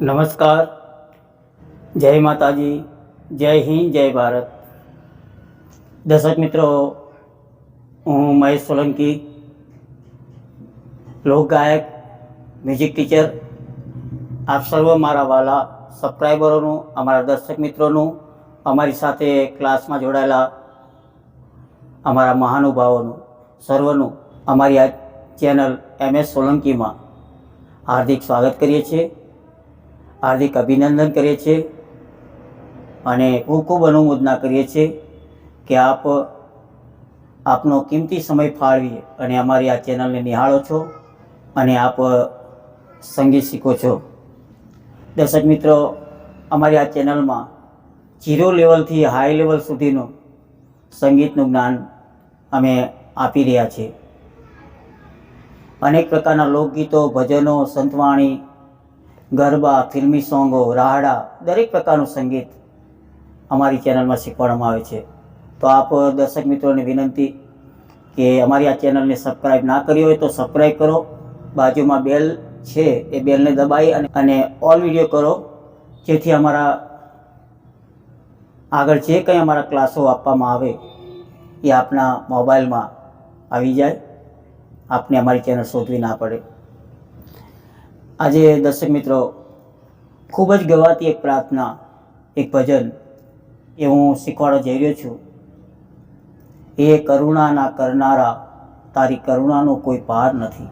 નમસ્કાર. જય માતાજી. જય હિન્દ, જય ભારત. દર્શક મિત્રો, હું મહેશ સોલંકી, લોકગાયક મ્યુઝિક ટીચર આપ સર્વ મારા વાલા સબસ્ક્રાઈબરોનું અમારા દર્શક મિત્રોનું, અમારી સાથે ક્લાસમાં જોડાયેલા અમારા મહાનુભાવોનું, સર્વનું, અમારી આ ચેનલ એમ એસ સોલંકીમાં હાર્દિક સ્વાગત કરીએ છીએ. હાર્દિક અભિનંદન કરીએ છીએ અને ખૂબ ખૂબ અનુમોદના કરીએ છીએ કે આપ આપનો કિંમતી સમય ફાળવી અને અમારી આ ચેનલને નિહાળો છો અને આપ સંગીત શીખો છો. દર્શક મિત્રો, અમારી આ ચેનલમાં ઝીરો લેવલથી હાઈ લેવલ સુધીનું સંગીતનું જ્ઞાન અમે આપી રહ્યા છીએ. અનેક પ્રકારના લોકગીતો, ભજનો, સંતવાણી ગરબા, ફિલ્મી સોંગો, રાહડા, દરેક પ્રકારનું સંગીત અમારી ચેનલમાં શીખવાડવામાં આવે છે. તો આપ દર્શક મિત્રોને વિનંતી કે અમારી આ ચેનલને સબસ્ક્રાઈબ ના કરી હોય તો સબસ્ક્રાઈબ કરો. બાજુમાં બેલ છે એ બેલને દબાવી અને અને ઓલ વીડિયો કરો. જેથી અમારા આગળ જે કંઈ અમારા ક્લાસો આપવામાં આવે એ આપના મોબાઈલમાં આવી જાય. આપને અમારી ચેનલ શોધવી ના પડે. આજે દર્શક મિત્રો, ખૂબ જ ગવાતી એક પ્રાર્થના, એક ભજન એ હું શીખવાડવા જઈ રહ્યો છું. એ કરુણાના કરનારા, તારી કરુણાનો કોઈ પાર નથી.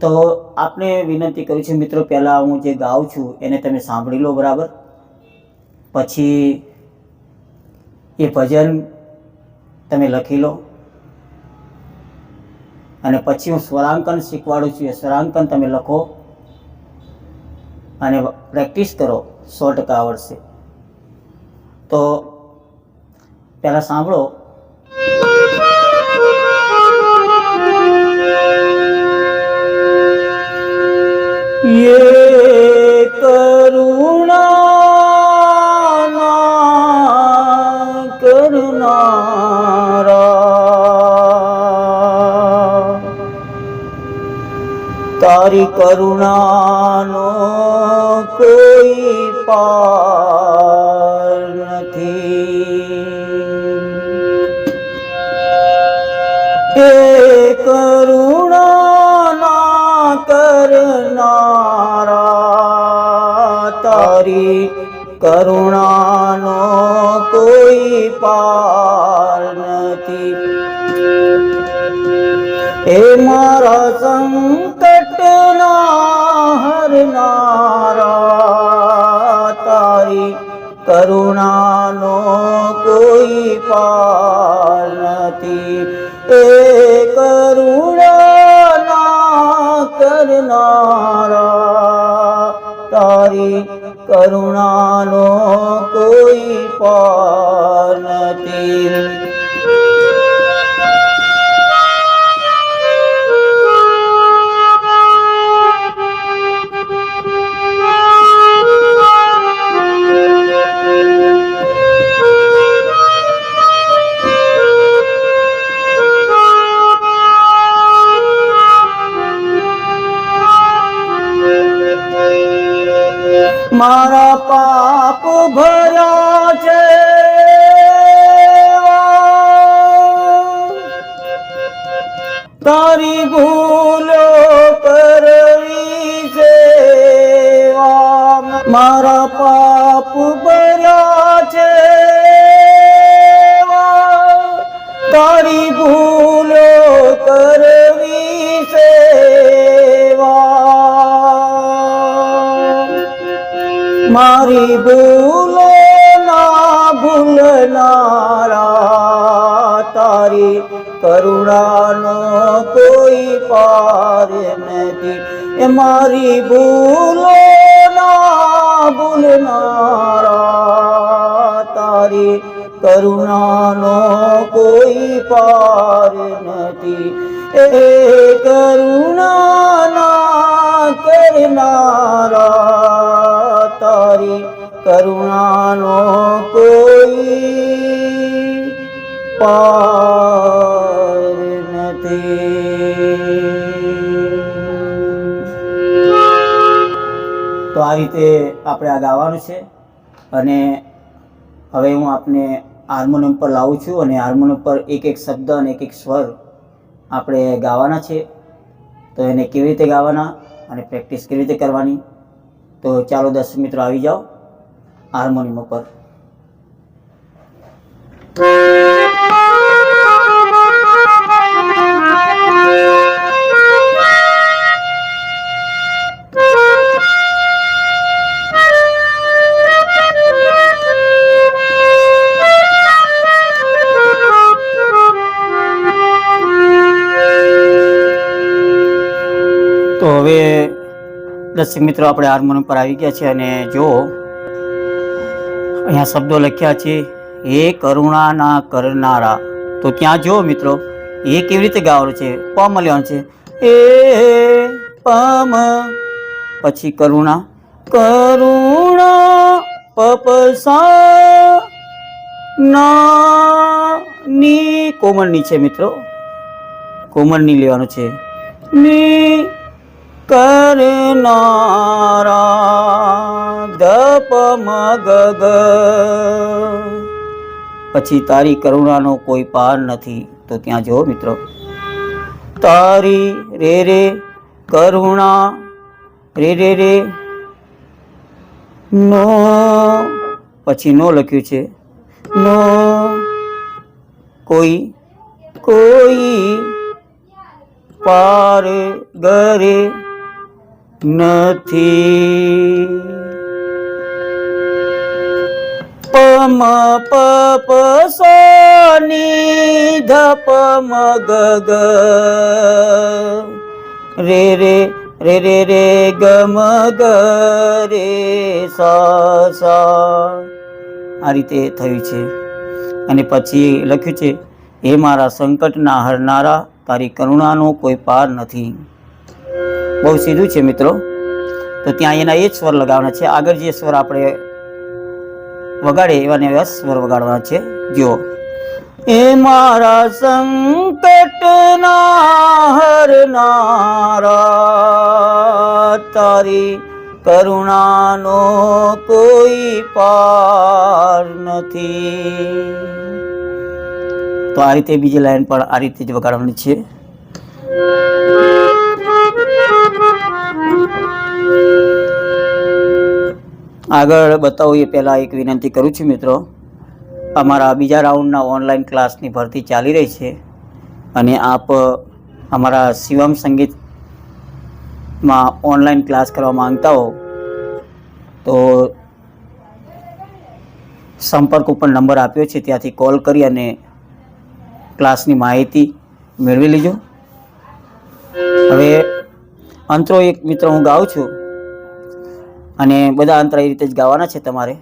તો આપને વિનંતી કરું છું મિત્રો, પહેલાં હું જે ગાઉં છું એને તમે સાંભળી લો બરાબર. પછી એ ભજન તમે લખી લો. અને પછી હું સ્વરાંકન શીખવાડું છું, એ સ્વરાંકન તમે લખો. અને પ્રેક્ટિસ કરો સો ટકા આવડશે તો પહેલાં સાંભળો ये करुणा करनारा તારી કરુણાનો કોઈ પાર નથી. એ કરુણાના કરનારા તારી કરુણાનો કોઈ પાર નથી. એ મારા કરુણાનો કોઈ પાર નથી. એ કરુણાના કરનારા તારી કરુણાનો કોઈ પાર નથી. પાપ ભર્યા છે. તારી ભૂલો કરવી છે. મારા પાપ ભર્યા છે. તારી ભૂલો કરવી સેવા મારી ભૂલો ના ભૂલનારા તારી કરુણાનો કોઈ પાર નથી એ મારી ભૂલો ના ભૂલનારા તારી કરુણાનો કોઈ પાર નથી એ આપણે આ ગાવાનું છે. અને હવે હું આપને હાર્મોનિયમ પર લાવું છું અને હાર્મોનિયમ પર એક એક શબ્દ અને એક એક સ્વર આપણે ગાવાના છે. તો એને કેવી રીતે ગાવાના અને પ્રેક્ટિસ કેવી રીતે કરવાની? તો ચાલો દર્શક મિત્રો આવી જાઓ હાર્મોનિયમ ઉપર. દર્શક મિત્રો, આપણે હાર્મોનિયમ પર આવી ગયા છે અને જો અહીંયા શબ્દો લખ્યા છે હે કરુણાના કરનારા. તો ત્યાં જો મિત્રો, એ કેવી રીતે ગાવાનું છે? પમ લેવાનું છે. એ પમ, પછી કરુણા. કરુણા પપસા ના ની કોમળની છે મિત્રો. કોમળની લેવાનું છે. ની કરનારા દપ મગ પછી તારી કરુણાનો કોઈ પાર નથી, તો ત્યાં જુઓ મિત્રો. તારી રે રે કરુણા, રે રે રે નો. પછી નો લખ્યું છે, નો. કોઈ કોઈ પાર ગરે. નથી. પમ, પપ, સોની, ધપ, મગ રે રે રે રે રે, ગમ, ગ, રે સા. આ રીતે થયું છે. અને પછી લખ્યું છે, હે મારા સંકટના હરનારા, તારી કરુણાનો કોઈ પાર નથી. બહુ સીધું છે મિત્રો. તો ત્યાં એના એ જ સ્વર લગાવવાના છે. આગળ જે સ્વર આપણે વગાડે એવા ને એવા સ્વર વગાડવાના છે. જુઓ. એ મારા સંકટના હરનારા તારી કરુણાનો કોઈ પાર નથી. તો આ રીતે બીજી લાઈન પણ આ રીતે જ વગાડવાની છે. આગળ બતાવું એ પહેલાં એક વિનંતી કરું છું મિત્રો. અમારા બીજા રાઉન્ડના ઓનલાઈન ક્લાસની ભરતી ચાલી રહી છે અને આપ અમારા શિવમ સંગીતમાં ઓનલાઈન ક્લાસ કરવા માંગતા હો, તો સંપર્ક ઉપર નંબર આપ્યો છે, ત્યાંથી કોલ કરી અને ક્લાસની માહિતી મેળવી લીજો. હવે અંતરો એક મિત્ર હું ગાઉં છું. અને બધા અંતરા એ રીતે જ ગાવાના છે તમારે.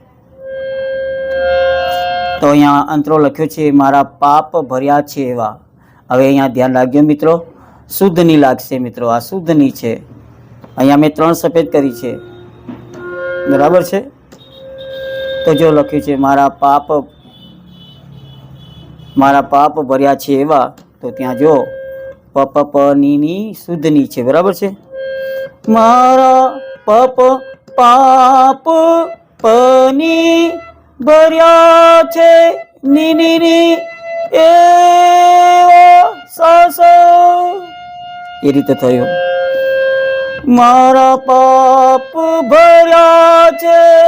તો અહીંયા અંતરો લખ્યો છે, મારા પાપ ભર્યા છે એવા. હવે અહીંયા ધ્યાન રાખજો મિત્રો. શુદ્ધની લાગશે મિત્રો, આ શુદ્ધની છે. અહીંયા મેં ત્રણ સફેદ કરી છે. બરાબર છે? તો જો લખ્યું છે, મારા પાપ મારા પાપ ભર્યા છે એવા. તો ત્યાં જો પ પ પ ની ની શુદ્ધની છે. બરાબર છે? મારા પપ પાપ પની ભર્યા છે. ની એ સાસ. એ રીતે થયું. મારા પાપ ભર્યા છે.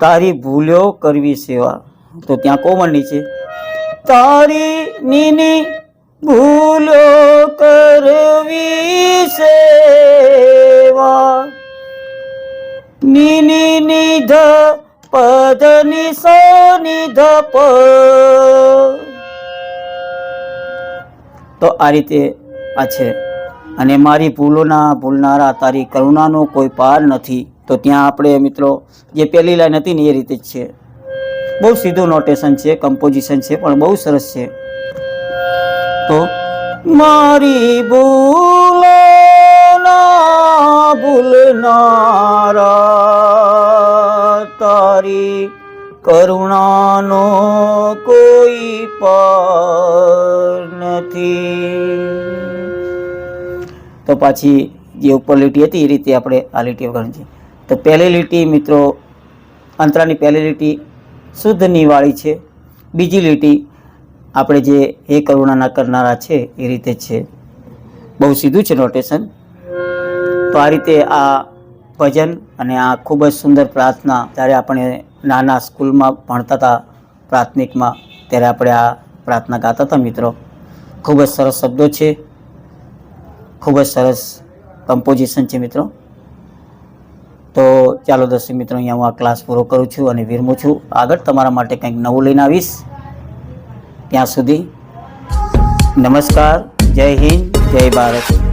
તારી ભૂલ્યો કરવી સેવા. તો ત્યાં કોમળની છે. તારી નીની ભૂલ્યો કરવી સેવા. નીની નિધ પદ નિસો નિધ પ. તો આ રીતે આ છે. અને મારી ભૂલોના ભૂલનારા, તારી કરુણાનો કોઈ પાર નથી. તો ત્યાં આપણે મિત્રો, જે પહેલી લાઈન હતી ને એ રીતે જ છે. બહુ સીધું નોટેશન છે કમ્પોઝિશન છે, પણ બહુ સરસ છે. તો, મારી ભૂલ ભૂલનારા તારી કરુણાનો કોઈ પાર નથી. તો પાછી જે ઉપર લીટી હતી, એ રીતે આપણે આ લીટી ગણજી તો પહેલી લીટી, મિત્રો, અંતરાની પહેલી લીટી શુદ્ધની વાળી છે. બીજી લીટી આપણે જે હે કરુણાના કરનારા છે, એ રીતે છે. બહુ સીધું છે નોટેશન તો આ રીતે આ ભજન અને આ ખૂબ જ સુંદર પ્રાર્થના જ્યારે આપણે નાના સ્કૂલમાં ભણતા હતા, પ્રાથમિકમાં, ત્યારે આપણે આ પ્રાર્થના ગાતા હતા મિત્રો. ખૂબ જ સરસ શબ્દો છે. ખૂબ જ સરસ કમ્પોઝિશન છે મિત્રો. તો ચાલો દર્શક મિત્રો, અહીંયા હું આ ક્લાસ પૂરો કરું છું અને વિરમું છું. આગળ તમારા માટે કંઈક નવું લઈને આવીશ. ત્યાં સુધી નમસ્કાર જય હિન્દ જય ભારત.